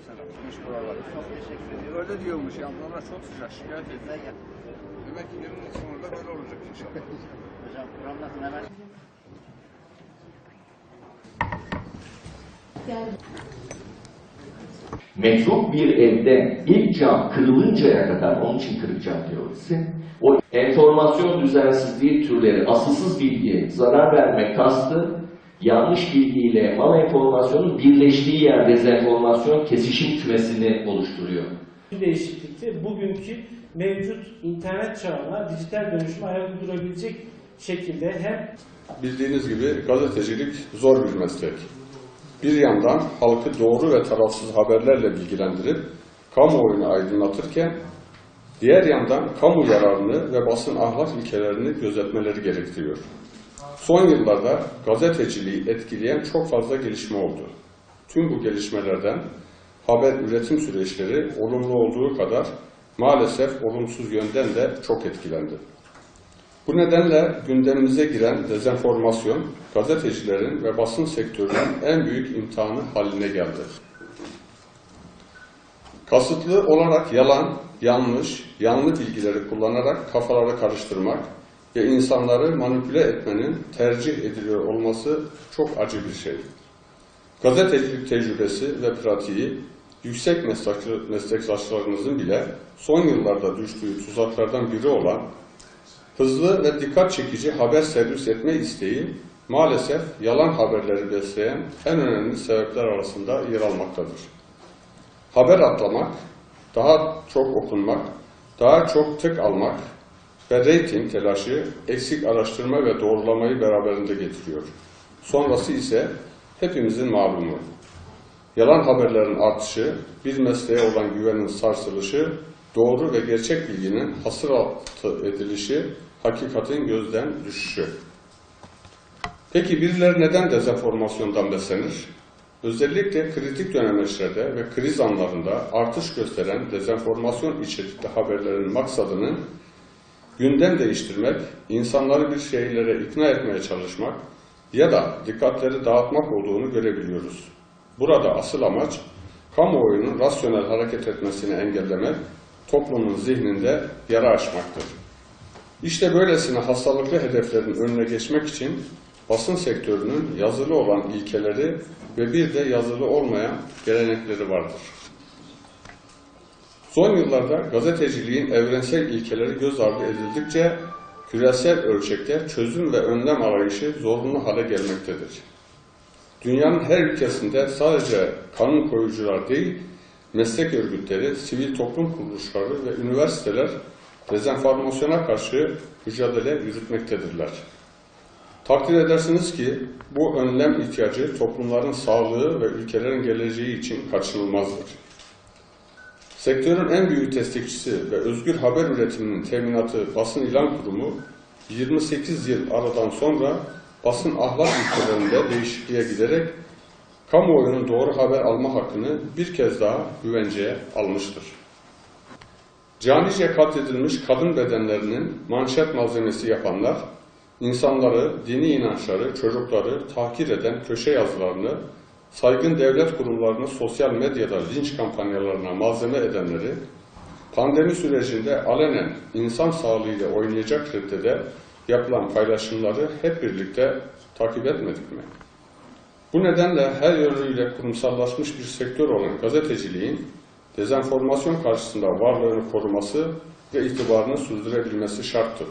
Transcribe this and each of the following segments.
Aleykümselam. Hoş buraları. Çok teşekkür ediyorum. Öyle diyormuş ya. Buralar çok sıcak. Şikayet ediyor. Demek ki yarın sonra da böyle olacak inşallah. Hocam programdan hemen Metruk bir evde ilk cam kırılıncaya kadar, onun için kırık cam teorisi, o enformasyon düzensizliği türleri, asılsız bilgi, zarar verme kastı, yanlış bilgiyle mal enformasyonun birleştiği yer dezenformasyon kesişim kümesini oluşturuyor. Bir değişiklikte bugünkü mevcut internet çağına dijital dönüşüme ayak uydurabilecek şekilde hem Bildiğiniz gibi gazetecilik zor bir meslek. Bir yandan halkı doğru ve tarafsız haberlerle bilgilendirip kamuoyunu aydınlatırken diğer yandan kamu yararını ve basın ahlak ilkelerini gözetmeleri gerektiriyor. Son yıllarda gazeteciliği etkileyen çok fazla gelişme oldu. Tüm bu gelişmelerden haber üretim süreçleri olumlu olduğu kadar maalesef olumsuz yönden de çok etkilendi. Bu nedenle gündemimize giren dezenformasyon, gazetecilerin ve basın sektörünün en büyük imtihanı haline geldi. Kasıtlı olarak yalan, yanlış, yanlı bilgileri kullanarak kafaları karıştırmak ve insanları manipüle etmenin tercih ediliyor olması çok acı bir şey. Gazetecilik tecrübesi ve pratiği yüksek meslektaş- meslektaşlarınızın bile son yıllarda düştüğü tuzaklardan biri olan Hızlı ve dikkat çekici haber servis etme isteği maalesef yalan haberleri besleyen en önemli sebepler arasında yer almaktadır. Haber atlamak, daha çok okunmak, daha çok tık almak ve reyting telaşı eksik araştırma ve doğrulamayı beraberinde getiriyor. Sonrası ise hepimizin malumu. Yalan haberlerin artışı, bir mesleğe olan güvenin sarsılışı, doğru ve gerçek bilginin hasır altı edilişi, hakikatin gözden düşüşü. Peki birileri neden dezenformasyondan beslenir? Özellikle kritik dönemeçlerde ve kriz anlarında artış gösteren dezenformasyon içerikli haberlerin maksadının gündem değiştirmek, insanları bir şeylere ikna etmeye çalışmak ya da dikkatleri dağıtmak olduğunu görebiliyoruz. Burada asıl amaç kamuoyunun rasyonel hareket etmesini engellemek, toplumun zihninde yara açmaktır. İşte böylesine hastalıklı hedeflerin önüne geçmek için basın sektörünün yazılı olan ilkeleri ve bir de yazılı olmayan gelenekleri vardır. Son yıllarda gazeteciliğin evrensel ilkeleri göz ardı edildikçe küresel ölçekte çözüm ve önlem arayışı zorunlu hale gelmektedir. Dünyanın her ülkesinde sadece kanun koyucular değil, meslek örgütleri, sivil toplum kuruluşları ve üniversiteler dezenformasyona karşı mücadele yürütmektedirler. Takdir edersiniz ki bu önlem ihtiyacı toplumların sağlığı ve ülkelerin geleceği için kaçınılmazdır. Sektörün en büyük destekçisi ve özgür haber üretiminin teminatı Basın İlan Kurumu 28 yıl aradan sonra basın ahlak ilkelerinde değişikliğe giderek kamuoyunun doğru haber alma hakkını bir kez daha güvenceye almıştır. Canice katledilmiş kadın bedenlerinin manşet malzemesi yapanlar, insanları, dini inançları, çocukları tahkir eden köşe yazılarını, saygın devlet kurumlarını sosyal medyada linç kampanyalarına malzeme edenleri, pandemi sürecinde alenen insan sağlığıyla oynayacak reddede yapılan paylaşımları hep birlikte takip etmedik mi? Bu nedenle her yönüyle kurumsallaşmış bir sektör olan gazeteciliğin dezenformasyon karşısında varlığını koruması ve itibarını sürdürebilmesi şarttır.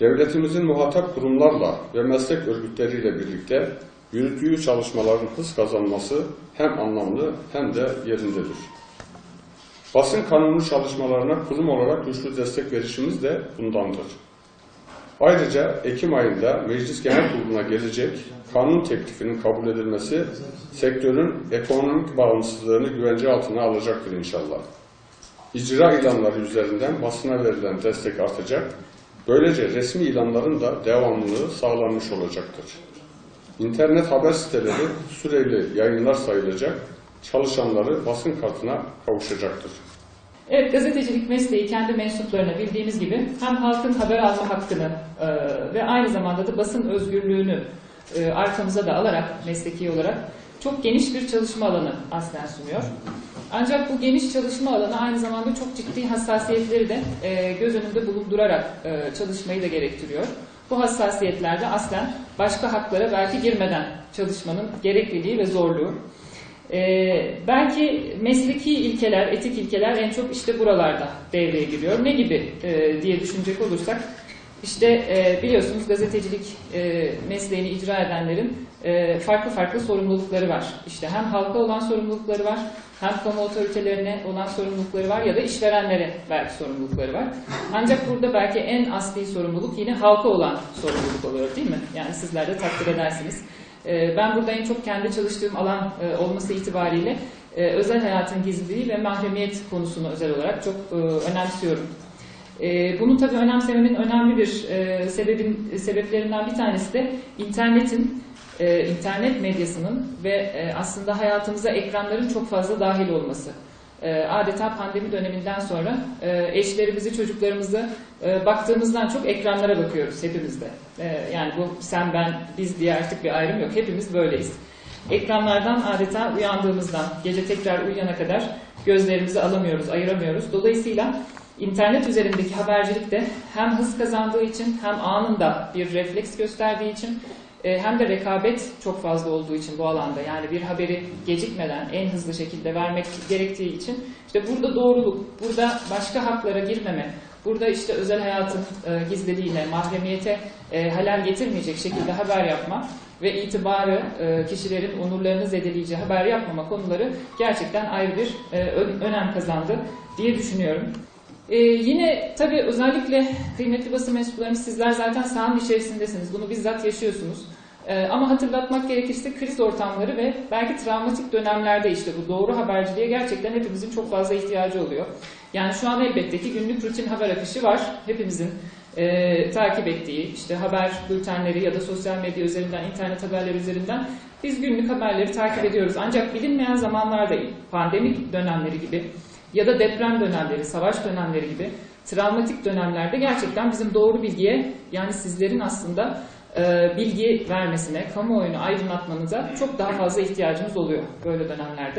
Devletimizin muhatap kurumlarla ve meslek örgütleriyle birlikte yürüttüğü çalışmaların hız kazanması hem anlamlı hem de yerindedir. Basın kanunu çalışmalarına kurum olarak güçlü destek verişimiz de bundandır. Ayrıca Ekim ayında Meclis Genel Kurulu'na gelecek kanun teklifinin kabul edilmesi sektörün ekonomik bağımsızlığını güvence altına alacaktır inşallah. İcra ilanları üzerinden basına verilen destek artacak, böylece resmi ilanların da devamlılığı sağlanmış olacaktır. İnternet haber siteleri süreli yayınlar sayılacak, çalışanları basın kartına kavuşacaktır. Evet, gazetecilik mesleği kendi mensuplarına bildiğimiz gibi hem halkın haber alma hakkını e, ve aynı zamanda da basın özgürlüğünü e, arkamıza da alarak mesleki olarak çok geniş bir çalışma alanı aslen sunuyor. Ancak bu geniş çalışma alanı aynı zamanda çok ciddi hassasiyetleri de e, göz önünde bulundurarak e, çalışmayı da gerektiriyor. Bu hassasiyetlerde aslen başka haklara belki girmeden çalışmanın gerekliliği ve zorluğu. Ee, belki mesleki ilkeler, etik ilkeler en çok işte buralarda devreye giriyor. Ne gibi e, diye düşünecek olursak, işte e, biliyorsunuz gazetecilik e, mesleğini icra edenlerin e, farklı farklı sorumlulukları var. İşte hem halka olan sorumlulukları var, hem kamu otoritelerine olan sorumlulukları var ya da işverenlere belki sorumlulukları var. Ancak burada belki en asli sorumluluk yine halka olan sorumluluk oluyor değil mi? Yani sizler de takdir edersiniz. Ee, Ben burada en çok kendi çalıştığım alan e, olması itibariyle e, özel hayatın gizliliği ve mahremiyet konusunu özel olarak çok e, önemsiyorum. Bunu tabii önemsememin önemli bir sebebin sebeplerinden bir tanesi de internetin, e, internet medyasının ve e, aslında hayatımıza ekranların çok fazla dahil olması. E, Adeta pandemi döneminden sonra e, eşlerimizi, çocuklarımızı e, baktığımızdan çok ekranlara bakıyoruz hepimiz de. E, Yani bu sen, ben, biz diye artık bir ayrım yok. Hepimiz böyleyiz. Ekranlardan adeta uyandığımızdan, gece tekrar uyuyana kadar gözlerimizi alamıyoruz, ayıramıyoruz. Dolayısıyla internet üzerindeki habercilik de hem hız kazandığı için hem anında bir refleks gösterdiği için hem de rekabet çok fazla olduğu için bu alanda yani bir haberi gecikmeden en hızlı şekilde vermek gerektiği için işte burada doğruluk, burada başka haklara girmeme, burada işte özel hayatın e, gizliliğine, mahremiyete e, halel getirmeyecek şekilde haber yapma ve itibarı e, kişilerin onurlarını zedeleyeceği haber yapmama konuları gerçekten ayrı bir e, önem kazandı diye düşünüyorum. Ee, yine tabii özellikle kıymetli basın mensuplarımız sizler zaten sahanın içerisindesiniz. Bunu bizzat yaşıyorsunuz. Ee, ama hatırlatmak gerekirse kriz ortamları ve belki travmatik dönemlerde işte bu doğru haberciliğe gerçekten hepimizin çok fazla ihtiyacı oluyor. Yani şu an elbette ki günlük rutin haber akışı var. Hepimizin e, takip ettiği işte haber bültenleri ya da sosyal medya üzerinden, internet haberleri üzerinden biz günlük haberleri takip ediyoruz. Ancak bilinmeyen zamanlarda pandemik dönemleri gibi ya da deprem dönemleri, savaş dönemleri gibi travmatik dönemlerde gerçekten bizim doğru bilgiye yani sizlerin aslında e, bilgi vermesine, kamuoyunu aydınlatmanıza çok daha fazla ihtiyacımız oluyor böyle dönemlerde.